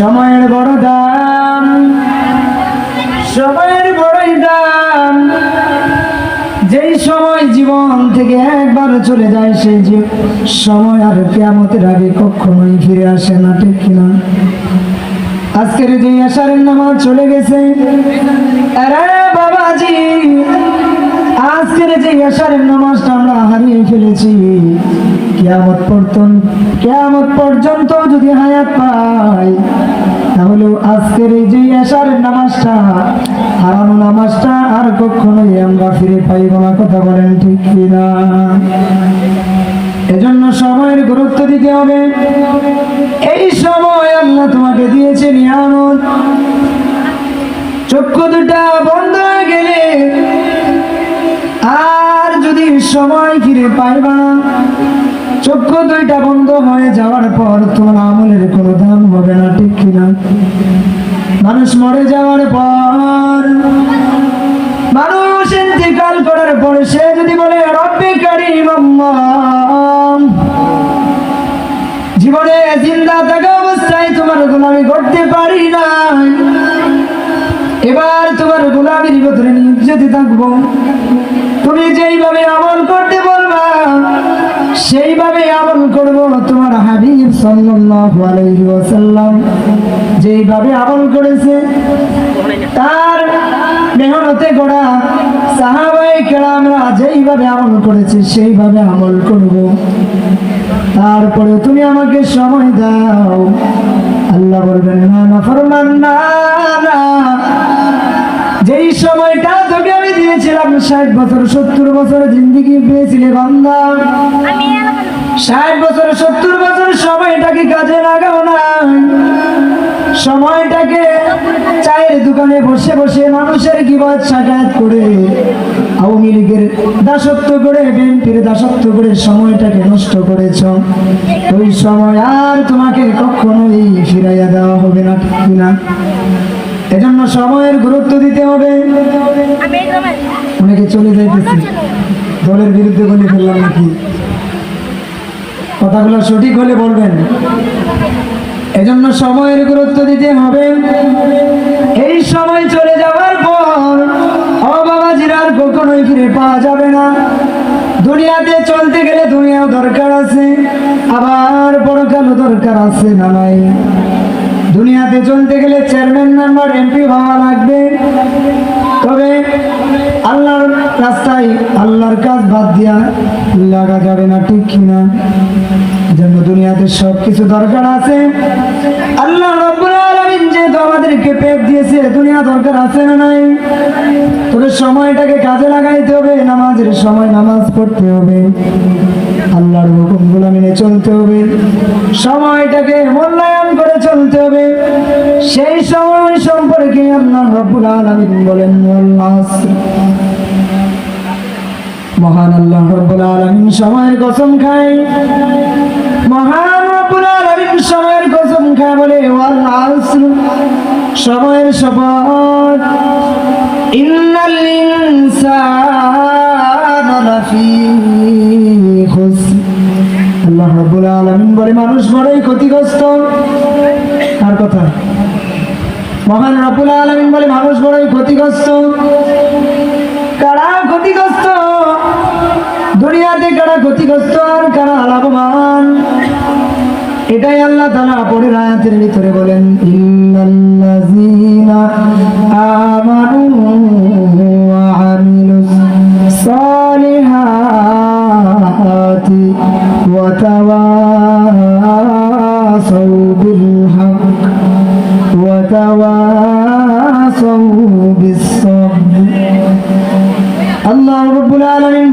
সময়ের বড় দাম, সময়ের বড়ই দাম। যেই সময় জীবন থেকে একবার চলে যায়, সেই যে সময় আর কেয়ামতের আগে কখনোই ফিরে আসে না, ঠিক কিনা? আজকের যে আশারের নামাজ চলে গেছে। বাবাজি, আজকের যে আশারের নামাজটা আমরা হারিয়ে ফেলেছি। কেয়ামত পর্যন্ত কেয়ামত পর্যন্ত যদি হায়াত পাই, তাহলে আজকের এই যে আশারের নামাজটা, হারানো নামাজটা আর কখনোই আমরা ফিরে পাইব না, কথা বলেন ঠিক কিনা? এজন্য সময়ের গুরুত্ব দিতে হবে। এই সময় আল্লাহ তোমাকে দিয়েছে নিয়ামত। চক্ষু দুটা বন্ধ হয়ে গেলে আর যদি সময় ফিরে পাইবা চক্ষু দুইটা বন্ধ হয়ে যাওয়ার পর তোমার আমলের কোনো দাম হবে না, ঠিক কিনা মানুষ মরে যাওয়ার পর, মানুষ ইন্তিকাল করার পর সে যদি বলে, রব্বি কারিম জীবনে জিন্দা থাকা অবস্থায় তোমার গোলামি করতে পারি না এবার তোমার গোলামির ভিতরে নিয়োজিত থাকব। তুমি যেইভাবে আমল করতে বলবা সেইভাবে আমল করব তোমার হাবিব সাল্লাল্লাহু আলাইহি ওয়াসাল্লাম। যেইভাবে আমল করেছে, তার মেহনতে গড়া সাহাবাই কেরামরা যেইভাবে আমল করেছে, সেইভাবে আমল করব। তারপরে তুমি আমাকে সময় দাও। আল্লাহ বলবেন, না না, ফরমান না। যেই সময়টা তোকে আমি দিয়েছিলাম ষাট বছর সত্তর বছর জিন্দিগি পেয়েছিলে বান্দা। ষাট বছর সত্তর বছর সময়টাকে কাজে লাগাও না সময়টাকে চায়ের দোকানে বসে বসে মানুষের কিবাদ সাকায়াত করে আওয়ামী লীগের দাসত্ব করে বিএনপির দাসত্ব করে সময়টাকে নষ্ট করেছ। ওই সময় আর তোমাকে কখনোই ফিরাইয়া দেওয়া হবে না ঠিক না এজন্য সময়ের গুরুত্ব দিতে হবে। অনেকে চলে যাইতেছে। দলের বিরুদ্ধে বলে ফেললাম নাকি? কথাগুলো সঠিক হলে বলবেন। এজন্য সময়ের গুরুত্ব দিতে হবে। এই সময় চলে যাওয়ার পর ও বাবা জিরার কখনোই ফিরে পাওয়া যাবে না। দুনিয়াতে চলতে গেলে দুনিয়াও দরকার আছে। আবার পরকালও দরকার আছে না নাই? দুনিয়াতে চলতে গেলে চেয়ারম্যান মেম্বার এমপি হওয়া লাগবে। তবে আল্লাহর রাস্তায় আল্লাহর কাজ বাদ দিয়া লাগা যাবে না, ঠিক কিনা জন্য দুনিয়াতে সব কিছু দরকার আছে। আল্লাহ রব্বুল আমাদেরকে পেট দিয়েছে, দুনিয়া দরকার আছে না নাই? তবে সময়টাকে কাজে লাগাইতে হবে, নামাজের সময় নামাজ পড়তে হবে। আল্লাহর হুকুমগুলো মেনে চলতে হবে। সময়টাকে মূল্যায়ন করে চলতে হবে। সেই সময় সম্পর্কে আল্লাহ রব্বুল আলামিন বলেন আসর। মহান আল্লাহ রব্বুল আলামিন সময়ের কসম খায়। মহান রব্বুল আলামিন সময়ের কসম খায় বলে ওয়াল আসর। সময়ের শপথ। বলে, মানুষ বড়ই ক্ষতিগ্রস্ত। কথা? মহান বলে, মানুষ বড়ই ক্ষতিগ্রস্ত। ক্ষতিগ্রস্ত? দুনিয়াতে কারা ক্ষতিগ্রস্ত আর কারা লাভবান? এটাই আল্লাহ তাআলা পরের আয়াতের ভিতরে বলেন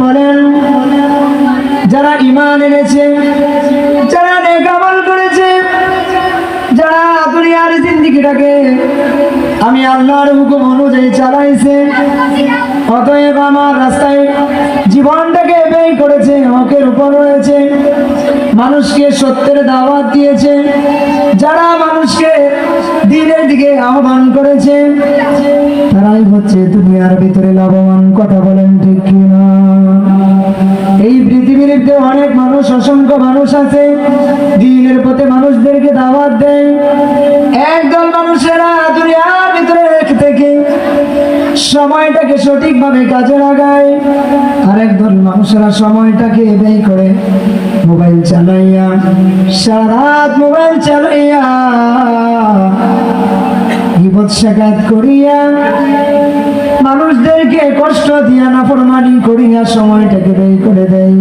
বলেন, যারা ঈমান এনেছে, যারা নেক করেছে, যারা দুনিয়ার জিন্দিগিটাকে আমি আল্লাহর হুকুম অনুযায়ী চালাইছে, অতএব আমার রাস্তায় জীবনটাকে ব্যয় করেছে হকের উপর রয়েছে, মানুষকে সত্যের দাওয়াত দিয়েছে রয়েছে তারাই হচ্ছে দুনিয়ার ভিতরে লাভবান। কথা বলেন ঠিক কিনা? এই পৃথিবীর অনেক মানুষ, অসংখ্য মানুষ আছে, দিনের পথে মানুষদেরকে দাওয়াত দেয়। একদল মানুষেরা দুনিয়ার ভিতরে থেকে সময়টাকে সঠিকভাবে কাজে লাগায়। আর আরেকদল মানুষেরা সময়টাকে ব্যয় করে মোবাইল চালাইয়া সারাত মোবাইল চালাইয়া বিপদ সাকাত করিয়া মানুষদেরকে কষ্ট দিয়া নাফরমানি করিয়া সময়টাকে ব্যয় করে দেয়।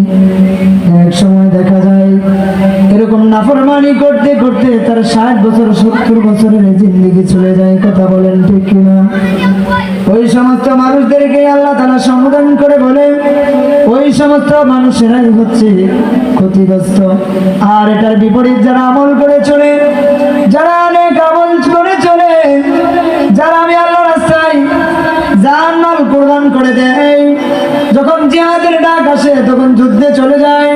এক সময় দেখা যায়, এরকম নাফরমানি করতে করতে তার ষাট বছর, সত্তর বছরের জিন্দিগি চলে যায়, কথা বলেন ঠিক কিনা? ওই সমস্ত মানুষদেরকে আল্লাহ তারা সম্বোধন করে বলে, ওই সমস্ত মানুষেরাই হচ্ছে ক্ষতিগ্রস্ত। আর এটার বিপরীত যারা আমল করে চলে, যারা যারা আমি আল্লাহ রাস্তায় জান মাল কোরবান করে দেয়, যখন জিহাদের ডাক আসে, তখন যুদ্ধে চলে যায়।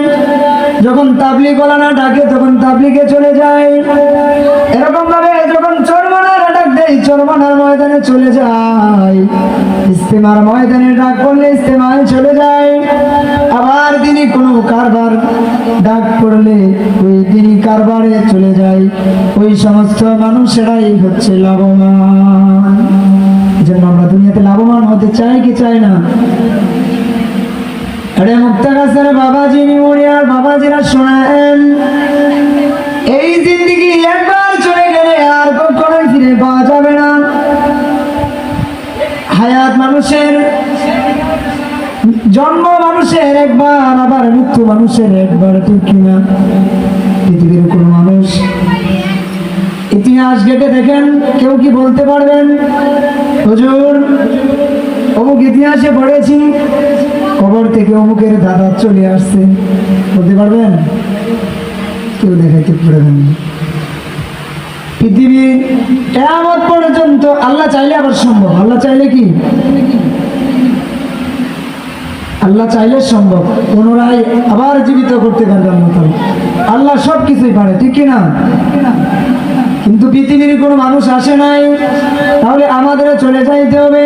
যখন তাবলিগ না ডাকে, তখন তাবলিগে চলে যায়। এরকম ভাবে যখন চরমানার ডাক দেয়, চরমানার ময়দানে চলে যায়। ইস্তেমার ময়দানে ডাক করলে ইস্তেমায় চলে যায়। আবার তিনি কোনো কারবার ডাক করলে ওই তিনি কারবারে চলে যায়। ওই সমস্ত মানুষেরাই হচ্ছে লাভবান। যেন আমরা দুনিয়াতে লাভবান হতে চাই কি চাই না? আরে এই চলে গেলে আর যাবে না। হায়াত মানুষের জন্ম মানুষের একবার, আবার মৃত্যু মানুষের একবার, ঠিক কিনা পৃথিবীর কোন মানুষ। ইতিহাস ঘেটে দেখেন, কেউ কি বলতে পারবেন? হুজুর, অমুক ইতিহাসে পড়েছি, কবর থেকে অমুকের দাদা চলে আসছে। বলতে পারবেন? কেউ দেখাইতে পারবেন। পৃথিবী কেমন পর্যন্ত আল্লাহ চাইলে আবার সম্ভব। আল্লাহ চাইলে কি? আল্লাহ চাইলে সম্ভব। পুনরায় আবার জীবিত করতে পারবেন মতো আল্লাহ সব কিছুই পারে, ঠিক কিনা? কিন্তু পৃথিবীর কোনো মানুষ আসে নাই, তাহলে আমাদেরও চলে যাইতে হবে।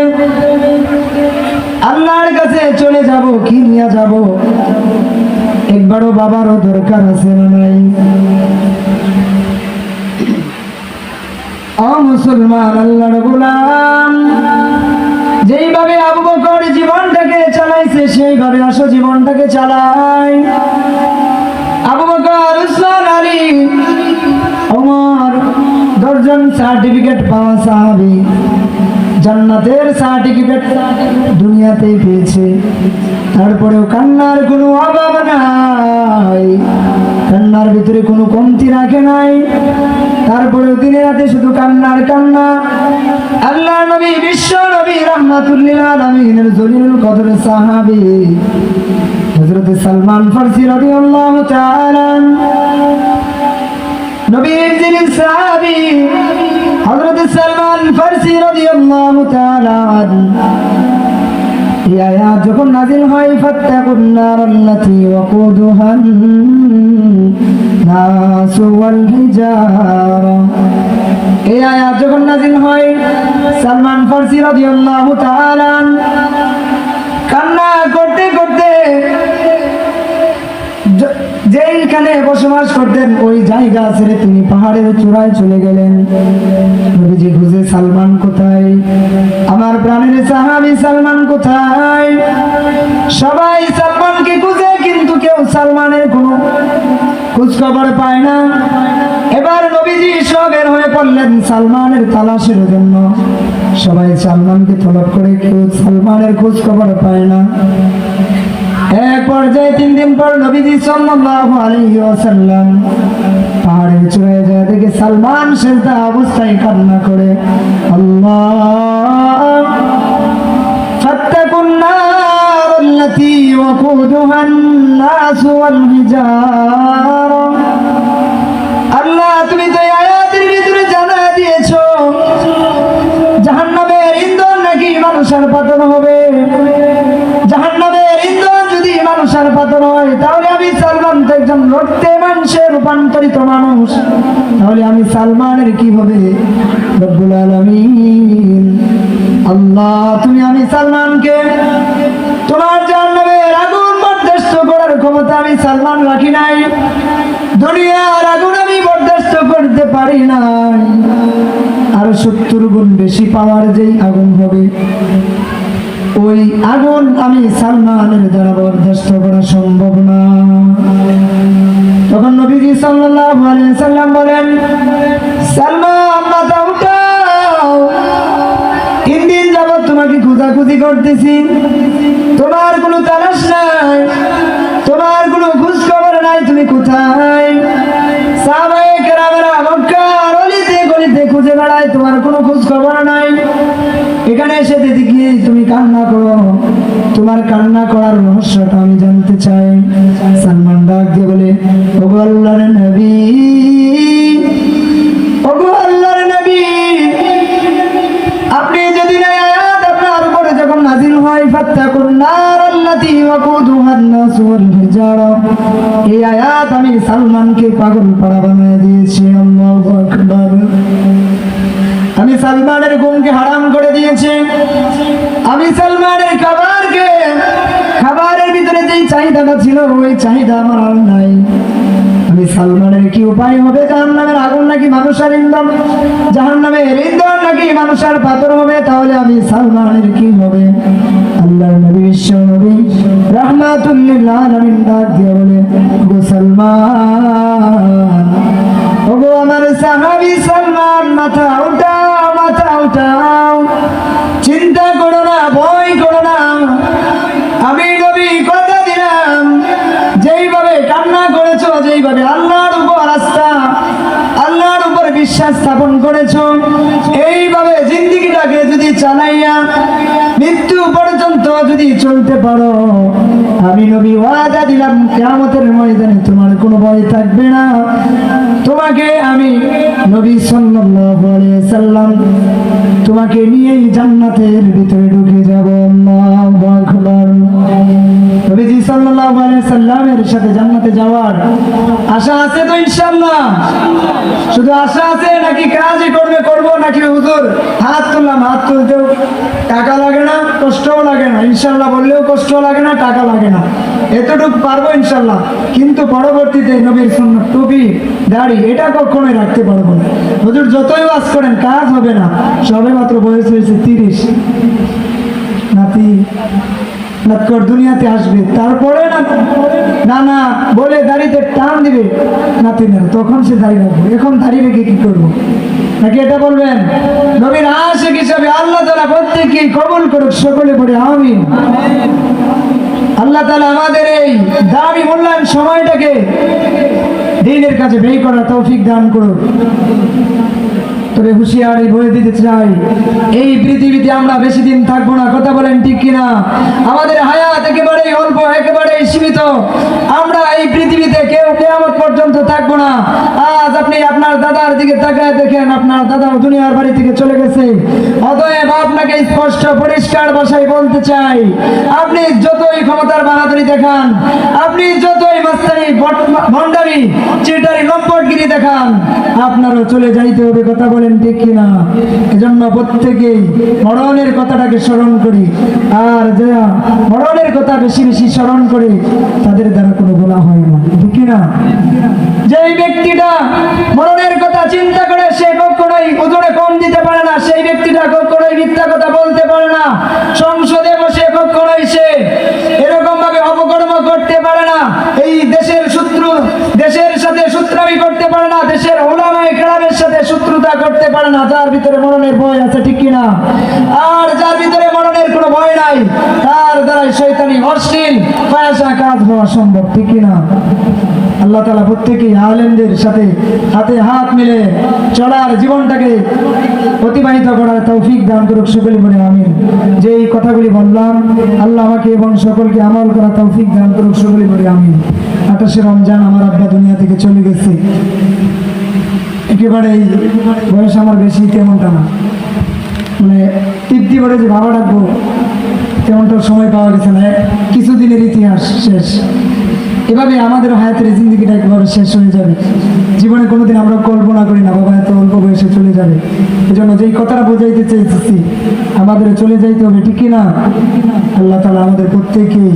আল্লাহর কাছে চলে যাব, কি নিয়ে যাব? একবারও বাবারও দরকার আছে না নাই? মুসলমান, আল্লাহর গোলাম, যেইভাবে আবু বকর চালাইছে সেইভাবে আসো জীবনটাকে চালাই। আবু সার্টিফিকেট পাওয়া জান্নাতের দুনিয়াতেই পেয়েছে। তারপরেও কান্নার কোনো অভাব নাই। কান্নার ভিতরে কোনো কমতি রাখে নাই। তারপরেও দিনে রাতে শুধু কান্নার কান্না। আল্লাহ নবী, বিশ্ব নবী, রহমাতুল্লিল জলিলুল কদর সাহাবি হযরত সালমান ফারসি রাদিয়াল্লাহু তাআলা নবীর যিনি সাহাবী হযরত সালমান ফারসি রাদিয়াল্লাহু তাআলা এই আয়াত যখন নাজিল হয়, ফাত্তাকুন নারাল্লাতী ওয়াকুদুহান নাস ওয়াল হিজারা। এই আয়াত যখন নাজিল হয়, সালমান ফারসি রাদিয়াল্লাহু তাআলা বসবাস করতেন, ওই জায়গা ছেড়ে তিনি পাহাড়ের চূড়ায় চলে গেলেন। নবীজি খুঁজে সালমান কোথায়? আমার প্রাণের সাহাবি সালমান কোথায়? সবাই সালমানকে খুঁজে, কিন্তু কেউ সালমানের কোনো খোঁজ খবর পায় না। এবার নবীজি সবের হয়ে পড়লেন সালমানের তালাশের জন্য। সবাই সালমানকে তলব করে, কেউ সালমানের খোঁজ খবর পায় না। এক পর্যায়ে তিন দিন পর নবীজি সাল্লাল্লাহু আলাইহি ওয়াসাল্লাম পাহাড়ে চড়ে যায় দেখে সালমান সেজদা অবস্থায় কান্না করে, আল্লাহ আল্লাহ, তুমি তো সালমানকে তোমার জাহান্নামের আগুন বরদাস্ত করার ক্ষমতা আমি সালমান রাখি নাই। দুনিয়ার আগুন আমি বরদাস্ত করতে পারি আর সত্তর গুণ বেশি পাওয়ার যেই আগুন হবে, ওই আগুন আমি সালমানের দ্বারা বরদাস্ত করা সম্ভব না। তখন নবীজি সাল্লাম বলেন, সালমান তোমাকে করতেছি। তোমার কোনো তালাশ নাই। তোমার কোনো খোঁজ খবর নাই, তুমি কোথায়? খুঁজে বেড়ায়, তোমার কোনো খোঁজ খবর নাই। এখানে এসে দেখি তুমি কান্না করো। তোমার কান্না করার রহস্যটা আমি জানতে চাই। সালমান ডাক দিয়ে বলে আল্লাহর নবী আমি সালমানকে পাগল পাড়া বানিয়ে সালমানের ঘুমকে হারাম করে দিয়েছি। আমি সালমানের খাবারকে খাবারের ভিতরে যেই চাহিদাটা ছিল, ওই চাহিদা আমার আর নাই। আমি সালমানের কি উপায় হবে? জাহান নামের আগুন নাকি মানুষের ইন্ধন? জাহান নামের ইন্ধন নাকি মানুষের পাথর হবে? তাহলে আমি সালমানের কি হবে? আল্লাহর নবী বিশ্ব নবী রহমাতুল্লিল আলামিন ডাক দিয়ে বলে গো সালমান বিশ্বাস স্থাপন করেছ। এইভাবে জিন্দিগিটাকে যদি চালাইয়া মৃত্যু পর্যন্ত যদি চলতে পারো, আমি নবী ওয়াদা দিলাম, কেয়ামতের ময়দানে তোমার কোনো ভয় থাকবে না। তোমাকে আমি নবী সাল্লাম তোমাকে নিয়েই জান্নাতের ভিতরে ঢুকে যাব। আল্লাহু আকবার। নবীজি টাকা লাগে না এতটুকু পারব ইনশাআল্লাহ। কিন্তু পরবর্তীতে নবীর সুন্নাত টুপি, দাড়ি, এটা কখনোই রাখতে পারব না। হুজুর, যতই বাস করেন, কাজ হবে না। সবে মাত্র বয়স হয়েছে তিরিশ। নাতি নাতকর দুনিয়াতে আসবে। তারপরে না না বলে দাড়িতে টান দিবে। নাতি না তখন সে দাড়ি রাখবে। এখন দাড়ি রেখে কি করব? নাকি এটা বলবেন? নবীর আশেক হিসাবে আল্লাহ তালা প্রত্যেকে কবল করুক, সকলে পড়ে আমিন। আল্লাহ তালা আমাদের এই দাবি মূল্যায়ন সময়টাকে দিনের কাছে ব্যয় করার তৌফিক দান করুক তবে হুঁশিয়ারি বলে দিতে চাই। এই পৃথিবীতে আমরা বেশি দিন থাকব না, কথা বলেন ঠিক কিনা? আমাদের হায়াত একেবারেই অল্প, একেবারেই সীমিত। আমরা এই পৃথিবীতে কেউ কেমন পর্যন্ত থাকব না। আজ আপনি আপনার দাদার দিকে তাকায় দেখেন, আপনার দাদা দুনিয়ার বাড়ি থেকে চলে গেছে। অতএব আপনাকে স্পষ্ট, পরিষ্কার ভাষায় বলতে চাই। আপনি যতই ক্ষমতার বাহাদুরি দেখান, আপনি যতই মাস্তানি ভণ্ডারি চিটারি, লম্পটগিরি দেখান, আপনারও চলে যাইতে হবে, কথা বলেন ঠিক কিনা? এজন্য প্রত্যেকেই মরণের কথাটাকে স্মরণ করি। আর যারা মরণের কথা বেশি বেশি স্মরণ করে, তাদের দ্বারা কোনো বলা হয় না, ঠিক কিনা? যেই ব্যক্তিটা মরণের কথা চিন্তা করে, সে কখনোই ওজনে কম দিতে পারে না সেই ব্যক্তিটা কখনোই মিথ্যা কথা বলতে পারে না সংসদে বসে কখনোই সে এরকম ভাবে অপকর্ম করতে পারে না এই দেশের শত্রু দেশের সাথে সূত্রামি করতে পারে না দেশের ওলামায় কেরামের সাথে শত্রুতা করতে পারে না যার ভিতরে মরণের ভয় আছে, ঠিক কিনা? আর যার ভিতরে মরণের কোনো ভয় নাই, তার দ্বারাই শৈতানি অশ্লীল, পয়সা কাজ হওয়া সম্ভব, ঠিক কিনা? আল্লাহ তালা প্রত্যেকেই আলেমদের সাথে হাতে হাত মিলে চলার জীবনটাকে অতিবাহিত করার তৌফিক দান করুক সকলে বলে আমি যে এই কথাগুলি বললাম, আল্লাহ আমাকে এবং সকলকে আমল করা তৌফিক দান করুক সকলে বলে আমি আঠাশে রমজান আমার আব্বা দুনিয়া থেকে চলে গেছে। একেবারে বয়স আমার বেশি, তেমনটা না। মানে তৃপ্তি করে যে বাবা ডাকবো, তেমনটা সময় পাওয়া গেছে না। কিছুদিনের ইতিহাস শেষ। এভাবে আমাদের হায়াতের জিন্দিগিটা একেবারে শেষ হয়ে যাবে। জীবনে কোনোদিন আমরা কল্পনা করি না, বাবা এত অল্প বয়সে চলে যাবে। জন্য যেই কথাটা বোঝাইতে চেয়েছি আমাদের চলে যাইতে হবে, ঠিক না আল্লাহ তালা আমাদের প্রত্যেকেই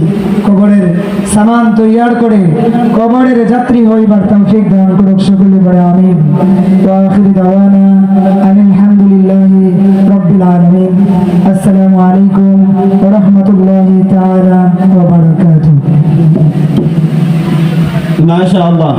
কবরের সামান তৈয়ার করে, কবরের যাত্রী হইবার তৌফিক দান করুক সকলে বলে দাওয়ানা আলহামদুলিল্লাহ রবিল আলমিন। আসসালামু আলাইকুম রহমতুল্লাহ তাআলা ওয়া মাশাআল্লাহ